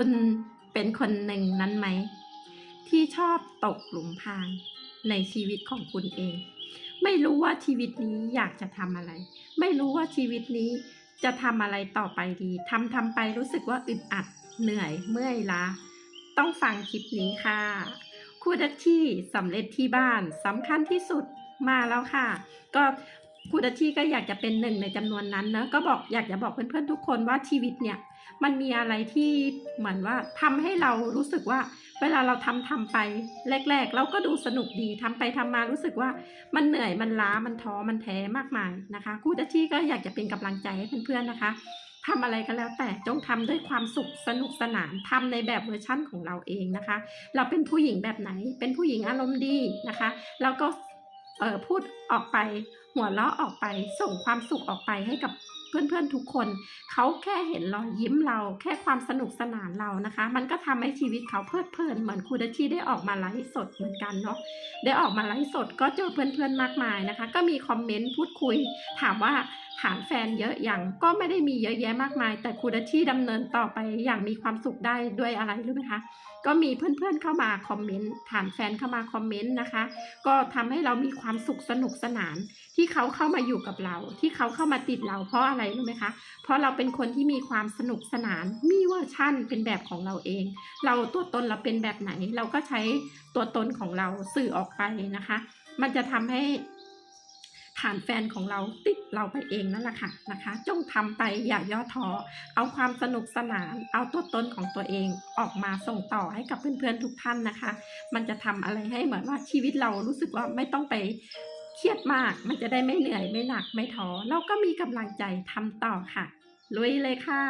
คุณเป็นคนหนึ่งนั้นไหม ที่ชอบตกหลุมพรางในชีวิตของคุณเอง ไม่รู้ว่าชีวิตนี้อยากจะทำอะไร ไม่รู้ว่าชีวิตนี้จะทำอะไรต่อไปดีทำทำไปรู้สึกว่าอึดอัดเหนื่อยเมื่อยล้าต้องฟังคลิปนี้ค่ะคู่ดัชชี่สำเร็จที่บ้านสำคัญที่สุดมาแล้วค่ะ ก็ คู่ดัชชี่ก็อยากจะเป็นหนึ่งในจำนวนนั้นเนอะก็บอกอยากจะบอกเพื่อนๆทุกคนว่าชีวิตเนี่ย มันมีอะไรที่เหมือนว่าทำให้เรารู้สึกว่า เวลาเราทำทำไปแรก ๆ เราก็ดูสนุกดีทำไปทำมารู้สึกว่ามันเหนื่อยมันล้ามันท้อมันแท้มากมายนะคะครูดัชชี่ก็อยากจะเป็นกำลังใจให้เพื่อนๆนะคะทำอะไรก็แล้วแต่จงทำด้วยความสุขสนุกสนานทำในแบบเวอร์ชั่นของเราเองนะคะ เราเป็นผู้หญิงแบบไหนเป็นผู้หญิงอารมณ์ดีนะคะ แล้วก็ เออพูดออกไป หัวเราะออกไป ส่งความสุขออกไปให้กับเพื่อนๆทุกคน เขาแค่เห็นรอยยิ้มเรา แค่ความสนุกสนานเรานะคะ มันก็ทำให้ชีวิตเขาเพลิดเพลิน เหมือนครูดัชชี่ได้ออกมาไลฟ์สดเหมือนกันเนาะ ได้ออกมาไลฟ์สดก็เจอเพื่อนๆมากมายนะคะ ก็มีคอมเมนต์พูดคุย ถามว่า ฐานแฟนเยอะอย่างก็ไม่ได้มีเยอะแยะมากมาย แต่ครูดัชชี่ดำเนินต่อไปอย่างมีความสุขได้ด้วยอะไรรู้ไหมคะก็มีเพื่อนๆเข้ามาคอมเมนต์ฐานแฟนเข้ามาคอมเมนต์นะคะ ก็ทำให้เรามีความสุขสนุกสนาน ที่เขาเข้ามาอยู่กับเรา ที่เขาเข้ามาติดเราเพราะอะไรรู้ไหมคะ เพราะเราเป็นคนที่มีความสนุกสนานมีเวอร์ชั่นเป็นแบบของเราเอง เราตัวตนเราเป็นแบบไหน เราก็ใช้ตัวตนของเราสื่อออกไปนะคะ มันจะทำให้ ฐานแฟนของเราติดเราไปเองนั่นแหละค่ะนะคะ จงทำไปอย่าย่อท้อเอาความสนุกสนาน เอาตัวตนของตัวเองออกมาส่งต่อให้กับเพื่อนๆทุกท่านนะคะ มันจะทำอะไรให้เหมือนว่าชีวิตเรารู้สึกว่าไม่ต้องไปเครียดมาก มันจะได้ไม่เหนื่อยไม่หนักไม่ท้อเราก็มีกำลังใจทำต่อค่ะลุยเลยค่ะ